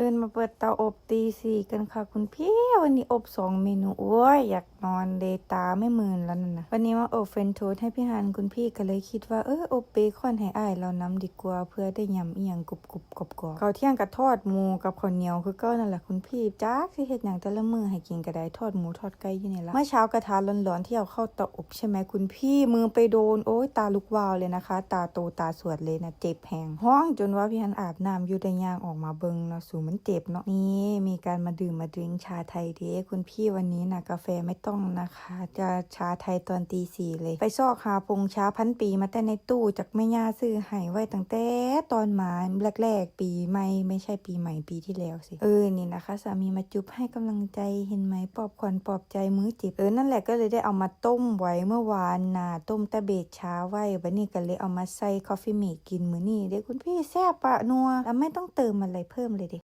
ตื่นมาเปิดเตาอบตีสี่กันค่ะคุณพี่วันนี้อบสองเมนูโอ้ยอยากนอนเลตาไม่มื่นแล้วน่ะวันนี้ว่าอบเฟรนช์โทสต์ให้พี่ฮันคุณพี่ก็เลยคิดว่าเอออบเบคอนให้อ้ายเราน้ำดีกว่าเพื่อได้ยำเอียงกรุบกรุบกรอบกรอบเขาวเที่ยงกับทอดหมูกับข้าวเหนียวคือก็นั่นแหละคุณพี่จ้าที่เฮ็ดอย่างแต่ละมือให้กินก็ไดทอดหมูทอดไก่อยู่นี่ละเมื่อเช้ากระทะร้อนๆที่เอาเข้าเตาอบใช่ไหมคุณพี่มือไปโดนโอ้ยตาลุกวาวเลยนะคะ ตาโตตาสวดเลยนะเจ็บแหงห้องจนว่าพี่ฮันอาบน้ำอยู่ได้ย่างออกมาเบิงนะสูมันเจ็บเนาะนี่มีการมาดื่มมาดื่มชาไทยเด้คุณพี่วันนี้นะกาแฟไม่ต้องนะคะ จะชาไทยตอนตีสี่เลย ไปซอกหาพงชาพันปีมาแต่ในตู้จากแม่ย่าซื้อให้ไว้ตั้งแต่ตอนมาแรกๆปีใหม่ไม่ใช่ปีใหม่ปีที่แล้วสิเออนี่นะคะสามีมาจุบให้กำลังใจเห็นไหมปลอบขวัญปลอบใจมื้อจ็บเออนั่นแหละก็เลยได้เอามาต้มไว้เมื่อวานน่ะต้มต่เบดช้าไว้วันนี้ก็เลยเอามาใส่คอฟฟี่เมกกินมื้อนี้เด้คุณพี่แซ่บปะนัวแล้วไม่ต้องเติมอะไรเพิ่มเลยเด้